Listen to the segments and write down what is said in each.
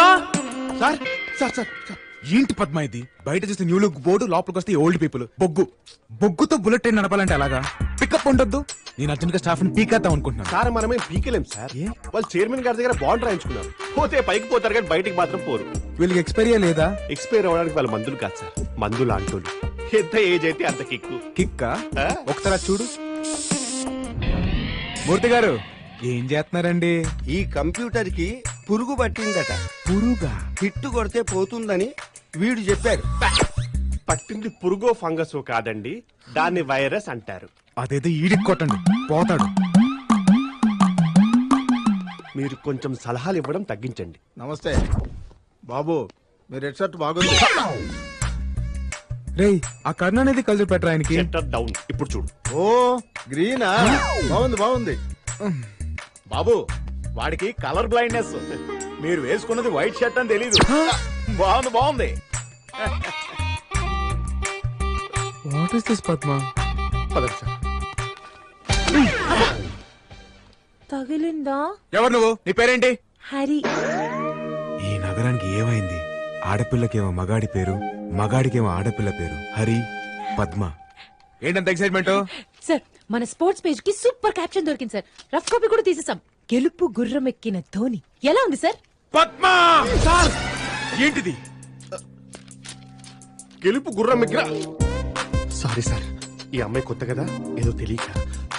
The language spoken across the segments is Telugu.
పద్మా? సార్ సార్ సార్ ఏంటి పద్మ ఇది? బయట చూస్తే న్యూ లుక్ బోర్డు లోపలికి వస్తే ఓల్డ్ పీపుల్ బొగ్గు. బొగ్గుతో బుల్లెట్ ట్రైన్ నడపాలంటే అలాగా పికప్ ఉండొద్దు. నేను అర్జెంట్గా స్టాఫ్ని పీకేద్దాం అనుకుంటున్నాను. సార్ మనమేం పీకలేం సార్? వాళ్ళు చైర్మన్ గారి దగ్గర బాండ్ రాయించుకున్నారు. పోతే పైకి పోతారు కానీ బయటికి మాత్రం పోరు. వీళ్ళకి ఎక్స్పైరీ లేదా? ఎక్స్పైర్ అవ్వడానికి వాళ్ళ మందులు కాదు సార్. మందులు అంటోళ్ళు ఎంత ఏజ్ అయితే అంత కిక్కు కిక్క? ఒకసారి చూడు. మూర్తి గారు ఏం చేస్తున్నారండి? ఈ కంప్యూటర్కి పురుగు పట్టిందట. పురుగా? హిట్ కొడితే పోతుందని వీడు చెప్పారు. పట్టింది పురుగో ఫంగస్ కాదండి దాన్ని వైరస్ అంటారు. అదేదో ఈడికి కొట్టండి పోతాడు. మీరు కొంచెం సలహాలు ఇవ్వడం తగ్గించండి. నమస్తే. బాబు మీ రెడ్ షర్ట్ బాగుంది. రేయ్ ఆ కర్ణ అనేది కలిసి పెట్టరా ఆయనకి? షట్టర్ డౌన్ ఇప్పుడు చూడు. ఓ గ్రీనా? బాగుంది బాగుంది. బాబు వాడికి కలర్ బ్లైండ్నెస్. మీరు వేసుకున్నది వైట్ షర్ట్ అని తెలీదు. బాగుంది బాగుంది. వాట్ ఇస్ దిస్ పద్మ పదండి సార్. తగిలిందా? ఎవరు నువ్వు? నీ పేరేంటి? హరి. ఈ నగరానికి ఏమైంది? ఆడపిల్లకేమో మగాడి పేరు మగాడికేమో ఆడపిల్ల పేరు. హరి పద్మ. ఏంటంత ఎక్సైట్మెంట్ సార్ మన స్పోర్ట్స్ పేజ్కి సూపర్ క్యాప్షన్ దొరికింది సార్. రఫ్ కాపీ కూడా తీసేసాం. గెలుపు గుర్రం ఎక్కిన ధోని. ఎలా ఉంది సార్? పద్మ! సార్! ఏంటిది? గెలుపు గుర్రం ఎగ్ర సారీ సార్. ఈ అమ్మాయి కొత్త కదా? ఏదో తెలియక.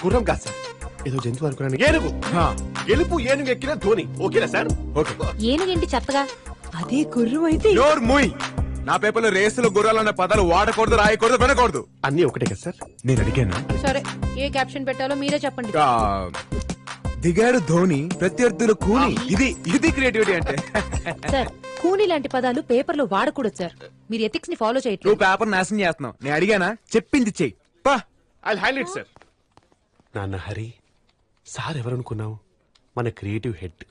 గుర్రం కాదు సార్. ఏదో జంతువు అనుకున్నాను. ఏనుగు! హా, గెలుపు ఏనుగు ఎక్కిన ధోని. ఓకేనా సార్? ఓకే. ఏనుగేంటి చెత్తగా అదే గుర్రం అయితే నోర్ ముయ్! నా పేపర్లో రేసులు గుర్రాలన్న పదాలు వాడకూడదు రాయకూడదు వినకూడదు. అన్నీ ఒకటే కదా సార్? నేను అడిగాను? సరే ఏ క్యాప్షన్ పెట్టాలో మీరే చెప్పండి. దిగాడు ధోని ప్రత్యర్థులు కూని. ఇది ఇది క్రియేటివిటీ అంటే. సార్ కూని లాంటి పదాలు పేపర్లో వాడకూడదు సార్. మీరు ఎథిక్స్ని ఫాలో నువ్వు చేయట్లేదు పేపర్ నాశనం చేస్తున్నావు. నేను అడిగానా? చెప్పింది చెయ్యి. పా. ఐ ఇట్ సార్ నాన్న హరి సార్ ఎవరనుకున్నావు? మన క్రియేటివ్ హెడ్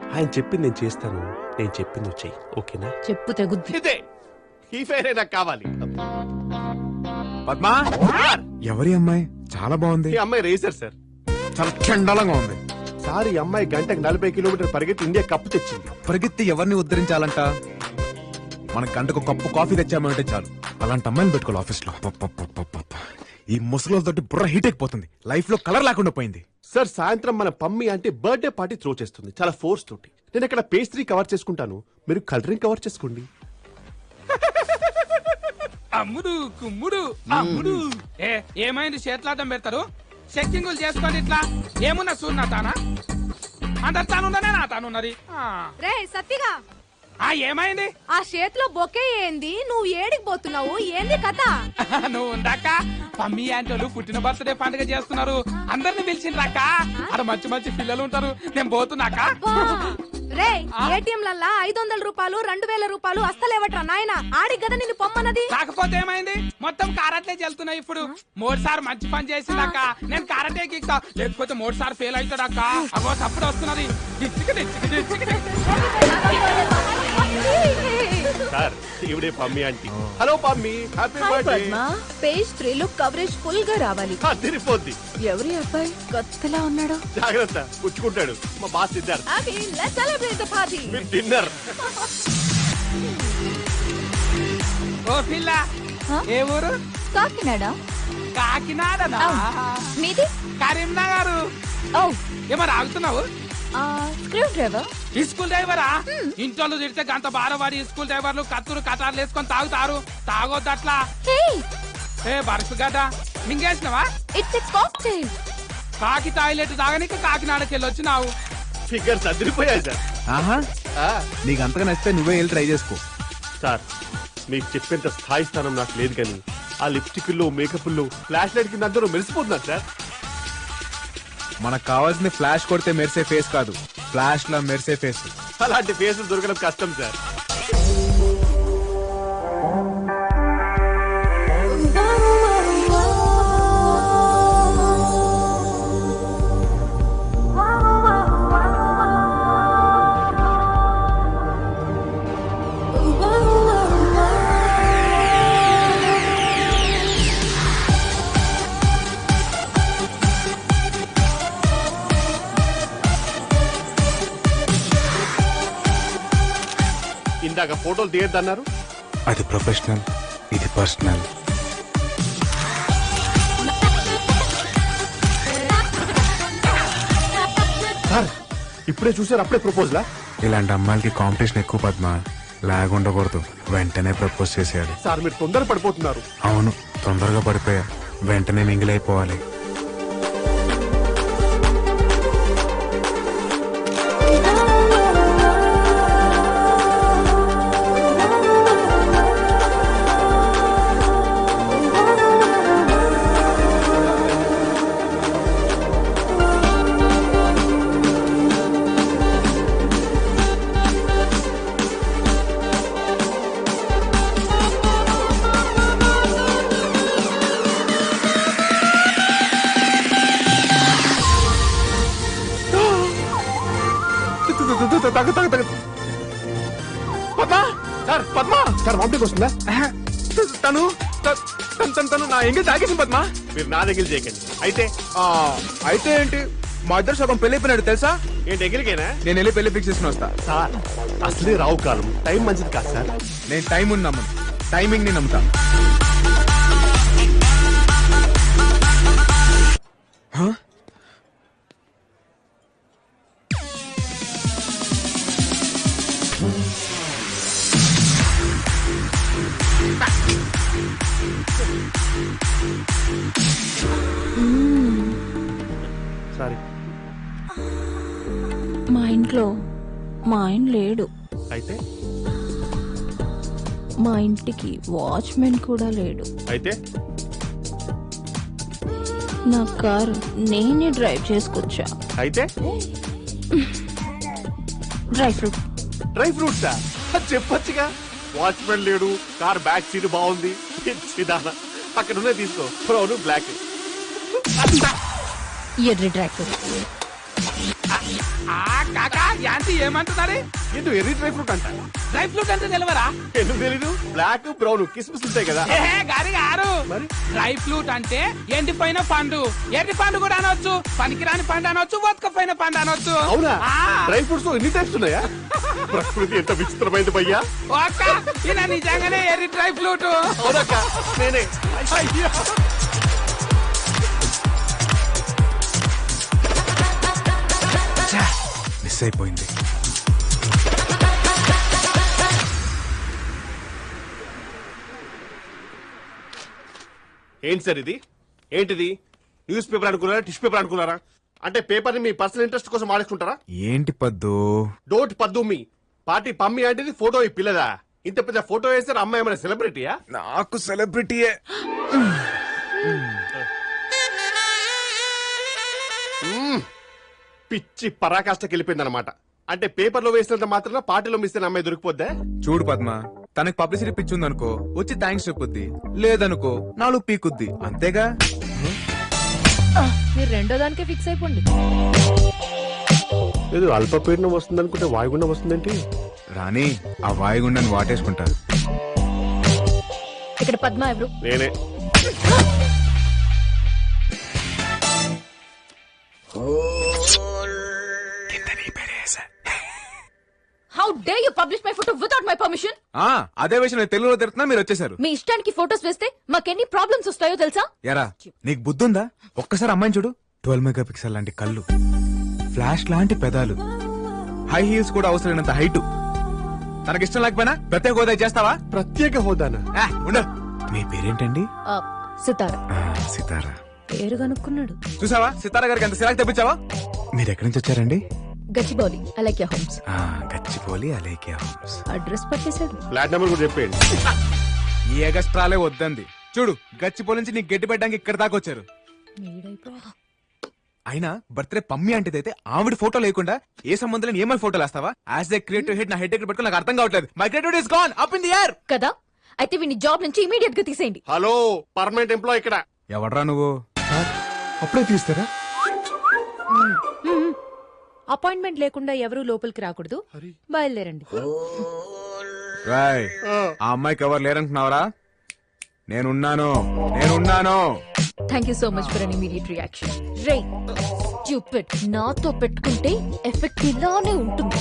ఆయన చెప్పింది నేను చేస్తాను. నేను చెప్పింది నువ్వు చెయ్యి. ఓకేనా? చెప్పు తెగుద్ది. ఇదే. ఈ ఫైర్ నాకు కావాలి. పద్మా? ఎవరి అమ్మాయి? చాలా బాగుంది. ఈ అమ్మాయి రేసర్ సార్ చాలా చండాలంగా ఉంది. సార్ ఈ అమ్మాయి గంటకు నలభై కిలోమీటర్ పరిగెత్తి ఇండియా కప్పు తెచ్చింది. పరిగెత్తి ఎవరిని ఉద్ధరించాలంట? మన గంటకు కప్పు కాఫీ తెచ్చామంటే చాలు. అలాంటి అమ్మాయిని పెట్టుకోవాలి ఆఫీస్లో. ఈ ముసలోళ్ళతోటి బుర్ర హీట్ అయిపోతుంది లైఫ్లో కలర్ లేకుండా పోయింది. సార్ సాయంత్రం మన పమ్మి అంటే బర్త్డే పార్టీ త్రో చేస్తుంది. చాలా ఫోర్స్ తోటి. నేను ఇక్కడ పేస్ట్రీ కవర్ చేసుకుంటాను. మీరు కలరింగ్ కవర్ చేసుకోండి. అమ్ముడు కుమ్ముడు అమ్ముడు. ఏ ఏమైంది? చేతులాటం పెడతారు? చెక్కింగులు చేసుకోండి ఇట్లా ఏమున్నా చూడు నా తానా? అందరు తానున్నదే నా తానున్నది. రే సత్తిగా. ఆ ఏమైంది? ఆ చేతిలో బొకే ఏంది? నువ్వు ఏడికి పోతున్నావు? ఏంది కథ? నువ్వు ఉందాక పమ్మి ఆంటోలు పుట్టిన బర్త్డే పండుగ చేస్తున్నారు. అందరిని పిలిచిండ్రాక అక్కడ మంచి మంచి పిల్లలు ఉంటారు. నేను పోతున్నాక రే ఏటీఎం లల్లా ఐదు వందల రూపాయలు రెండు వేల రూపాయలు అస్తలేవట్రా నాయన ఆడికి కదా నిన్ను పొమ్మన్నది కాకపోతే ఏమైంది మొత్తం కారట్లే చెల్తున్నాయి ఇప్పుడు మూడు సార్ మంచి పని చేసిందాక నేను కారటే గిక్తా లేకపోతే మూడు సార్ ఫెయిల్ అవుతాడాక అగో తప్పుడు వస్తున్నది sir ఇవిడే Pammi aunty. Hello Pammi happy birthday page three లో కవరేజ్ ఫుల్గా రావాలి. తిరిగిపోద్ది. ఎవరి అబ్బాయి కొత్తలా ఉన్నాడు? జాగ్రత్త పుచ్చుకుంటాడు. మా బాస్ సిద్ధార్థ్ పార్టీ మీరు డిన్నర్ ఓ పిల్ల ఏ ఊరు? కాకినాడ. కాకినాడనా? మీది? కరీంనగర్. ఓ ఏమో ఆగుతున్నావు? Screwdriver? ఈ స్కూల్ డ్రైవరా? ఇంట్లో తిడితే గంట బారవాడి స్కూల్ డ్రైవర్లు కత్తులు కటార్లు వేసుకొని తాగుతారు. తాగొద్దు అట్లా ఏ బరుసు గదా మింగేసినవా? ఇట్స్ ఎ కాక్టైల్ కాకి టాయిలెట్ తాగనీకి కాకినాడకి వెళ్ళి వచ్చినావు. ఫిగర్స్ అదిరిపోయాయి సార్. ఆహా. ఆ, నీకు అంతగా నచ్చితే నువ్వే వెళ్ళి ట్రై చేసుకో. సార్ మీకు చెప్పేంత స్థాయి స్థానం నాకు లేదు కానీ ఆ లిప్స్టిక్లో మేకప్లో ఫ్లాష్ లైట్ కింద అందరూ మెరిసిపోతున్నారు సార్. మనకు కావాల్సింది ఫ్లాష్ కొడితే మెరిసే ఫేస్ కాదు. ఫ్లాష్ లా మెరిసే ఫేస్ అలాంటి ఫేస్ దొరకడం కష్టం సార్ లాగా ఫోటోలు తీయొద్దన్నారు. అది ప్రొఫెషనల్ ఇది పర్సనల్. సార్ ఇప్పుడే చూసారు అప్పుడే ప్రపోజలా ఇలాంటి అమ్మాయిలకి కాంపిటీషన్ ఎక్కువ పద్మ. లాగ్ ఉండకూడదు. వెంటనే ప్రపోజ్ చేసేయాలి. సార్ మీరు తొందర పడిపోతున్నారు అవును తొందరగా పడిపోయా. వెంటనే mingle Padma? Sir Padma? Sir vomiting వస్తుందా? తను త- తను తను తను నా ఎంగేజ్ ఆగేసింది పద్మ. మీరు నా దగ్గర చేయకండి. అయితే ఆ, అయితే ఏంటి? మా ఇద్దరు సగం పెళ్ళి అయిపోయినాడు తెలుసా? ఏంటి ఎగిరికేనా నేను వెళ్ళి పెళ్ళి ఫిక్స్ చేసుకుని వస్తా. సార్ అసలే రావు కాలం. టైం మంచిది కాదు సార్. నేను టైం ఉంది నమ్మను. టైమింగ్ని నమ్ముతా మా ఇంటికి వాచ్మెన్ కూడా లేడు. అయితే? నా కారు నేనే డ్రైవ్ చేసుకొచ్చా. అయితే? Dry fruit. డ్రై ఫ్రూట్సా? చెప్పొచ్చుగా. వాచ్మెన్ లేడు కార్ బ్యాక్ సీట్ బాగుంది. అక్కడ ఉన్నాయి తీసుకో. Brown black. ఎర్రి డ్రై ఫ్రూట్. కాకా యాంటీ ఏమంటున్నారే ఏంటో ఎర్రీ డ్రై ఫ్రూట్ అంట డ్రై ఫ్రూట్ అంటే నిలవరా ఎందుకు తెలీదు బ్లాక్ బ్రౌన్ కిస్మిస్ ఉంటాయి కదా ఏ గారి గారు మరి? డ్రై ఫ్రూట్ అంటే ఎండిపోయిన పండు ఎండి పండు కూడా అనొచ్చు పనికిరాని పండు అనొచ్చు బతకపోయిన పండు అనొచ్చు అవునా? ఆ, డ్రై ఫ్రూట్స్ ఎన్ని టైప్స్ ఉన్నాయా? ప్రకృతి ఎంత విచిత్రమైంది భయ్యా. ఒక్క ఈయన నిజంగానే ఎర్రి డ్రై ఫ్రూట్. అవునక్క నేనే. అయ్యో. మిస్ అయిపోయింది. ఏంటి సార్ ఇది? ఏంటిది? న్యూస్ పేపర్ అనుకున్నారా టిష్యూ పేపర్ అనుకున్నారా? అంటే పేపర్ని మీ పర్సనల్ ఇంట్రెస్ట్ కోసం వాడేసుకుంటారా? ఏంటి పద్దు? డోట్ పద్దు మీ. పార్టీ పమ్మి అంటే ఫోటో ఈ పిల్లదా? ఇంత పెద్ద ఫోటో వేస్తే అమ్మాయి ఏమైనా సెలబ్రిటీయా? నాకు సెలబ్రిటీయే. పిచ్చి పరాకాష్ఠకి వెళ్ళిపోయింది అనమాట అంటే పేపర్లో వేసినంత మాత్రం పార్టీలో మిస్ అయిన అమ్మాయి దొరికిపోద్దా? చూడు పద్మ తనకి పబ్లిసిటీ పిచ్చి ఉందనుకో వచ్చి థ్యాంక్స్ చెప్పుద్ది. లేదనుకో నాలుగు పీకుద్ది. అంతేగా? మీరు రెండో దానికే ఫిక్స్ అయిపోండి. ఏదో అల్పపీడనం వస్తుంది అనుకుంటే వాయుగుండం వస్తుందేంటి? రాణి ఆ వాయుగుండాన్ని వాటేసుకుంటారు. ఇక్కడ పద్మ ఎవరు? నేనే. How dare you publish my photo without my permission ఆ అదే విషయం నేను తెలుగులో తిడుతున్నా మీరు వచ్చేసారు. మీ ఇష్టానికి ఫోటోస్ వేస్తే మాకెన్ని ప్రాబ్లమ్స్ వస్తాయో తెలుసా? ఎరా నీకు బుద్ధుందా? ఒక్కసారి అమ్మాయిని చూడు. ట్వెల్వ్ మెగా పిక్సెల్ లాంటి కళ్ళు. ఫ్లాష్ లాంటి పెదాలు. హై హీల్స్ కూడా అవసరమైనంత హైట్ తనకిష్టం లేకపోయినా ప్రత్యేక హోదా చేస్తావా ప్రత్యేక హోదానా? ఉండు. మీ పేరేంటండి? సితారా. ఆ, సితారా. పేరు కనుక్కున్నాడు. చూసావా? సితారా గారికి ఎంత సిరాకు తెప్పించావా? మీరు ఎక్కడి నుంచి వచ్చారండి? గచ్చిబౌలి అలైక్య హోమ్స్. ఆ, గచ్చిపోలి అలేకే హోమ్స్. అడ్రస్ పట్టేశాడు. ఫ్లాట్ నెంబర్ కూడా చెప్పేయండి. ఈ ఎగస్ట్రాలే వద్దంది. చూడు గచ్చిపోలి నుంచి నీకు గట్టి పెట్టడానికి ఇక్కడ దాకా వచ్చారు. అయినా బర్త్డే పమ్మి అంటేదైతే ఆవిడ ఫోటో లేకుండా ఏ సంబంధం లేని ఏమైనా ఫోటోలు వేస్తావా? యాజ్ ఏ క్రియేటివ్ హెడ్ నా హెడ్ దగ్గర పెట్టుకుని నాకు అర్థం కావట్లేదు. My creative is gone up in the air కదా? అయితే వీని జాబ్ నుంచి ఇమీడియట్గా తీసేయండి. హలో పర్మనెంట్ ఎంప్లాయ్ ఇక్కడ. ఎవడ్రా నువ్వు? అప్పుడే తీస్తారా? అపాయింట్మెంట్ లేకుండా ఎవరు లోపలికి రాకూడదు. బయలుదేరండి. రాయ్ ఆ అమ్మాయికి ఎవరు లేరంటున్నావరా? నేనున్నాను నేనున్నాను. Thank you so much for immediate reaction ray stupid నాతో పెట్టుకుంటే ఎఫెక్ట్ ఇలానే ఉంటుంది.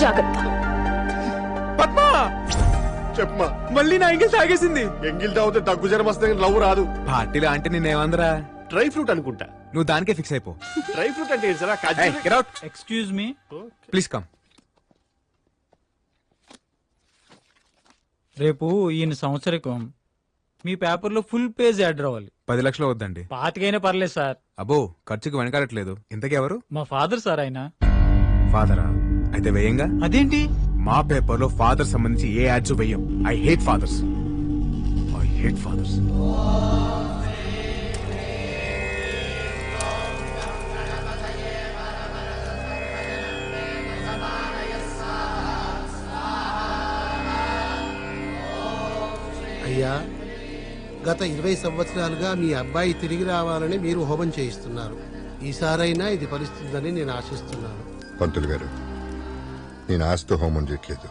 జాగ్రత్త. చెప్పమా మళ్ళీ నా ఎంగిల్ తాగేసింది. ఎంగిల్ తాగితే దగ్గు జ్వరం వస్తే లవ్ రాదు. పార్టీలో అంటే నేనేమందరా డ్రై ఫ్రూట్ అనుకుంటా. నువ్వు దానికే ఫిక్స్ అయిపో. డ్రై ఫ్రూట్ అంటే ఏంటి సార్? ఖర్జూరం- ఎక్స్క్యూజ్ మీ ప్లీజ్ కమ్ రేపు ఈయన సంవత్సరికం మీ పేపర్లో ఫుల్ పేజ్ యాడ్ రావాలి. పది లక్షలు వద్దండి పాతికైనా పర్లేదు సార్. అబ్బో ఖర్చుకి వెనకాడట్లేదు. ఇంతకీ ఎవరు? మా ఫాదర్ సార్ ఆయన. ఫాదరా? అయితే వేయంగా? అదేంటి? మా పేపర్లో ఫాదర్ సంబంధించి ఏ యాడ్స్ వేయం? I hate fathers I hate fathers అయ్యా గత ఇరవై సంవత్సరాలుగా మీ అబ్బాయి తిరిగి రావాలని మీరు హోమం చేయిస్తున్నారు. ఈసారైనా ఇది ఫలిస్తుందని నేను ఆశిస్తున్నాను. పంతులు గారు నేను ఆస్తి హోమం చేయట్లేదు.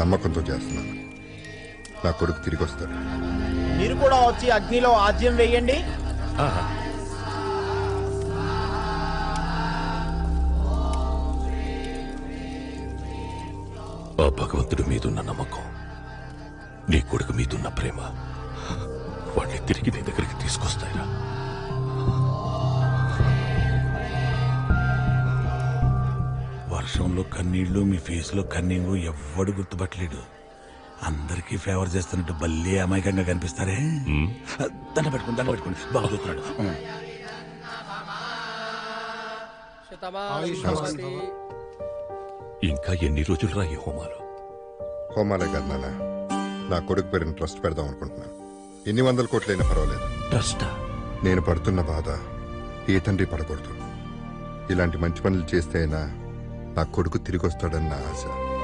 నమ్మకంతో చేస్తున్నాను. నా కొడుకు తిరిగి వస్తాడు. మీరు కూడా వచ్చి అగ్నిలో ఆజ్యం వేయండి. ఆ భగవంతుడి మీదున్న నమ్మకం నీ కొడుకు మీదున్న ప్రేమ వాడిని తిరిగి నీ దగ్గరికి తీసుకొస్తాయిరా. వర్షంలో కన్నీళ్ళు మీ ఫేస్లో కన్నీళ్ళు ఎవ్వడు గుర్తుపట్టలేడు. అందరికీ ఫేవర్ చేస్తున్నట్టు భలే అమాయకంగా కనిపిస్తారే. దండ పెట్టుకుని దండ పెట్టుకుని. బాగా చూస్తున్నాడు. ఇంకా ఎన్ని రోజులు రా ఈ హోమాలు? హోమాలే కాదు నాన్న. నా కొడుకు పేరుని ట్రస్ట్ పెడదాం అనుకుంటున్నాను. ఎన్ని వందల కోట్లైనా పర్వాలేదు. ట్రస్టా? నేను పడుతున్న బాధ ఏ తండ్రి పడకూడదు. ఇలాంటి మంచి పనులు చేస్తే అయినా నా కొడుకు తిరిగి వస్తాడన్న ఆశ.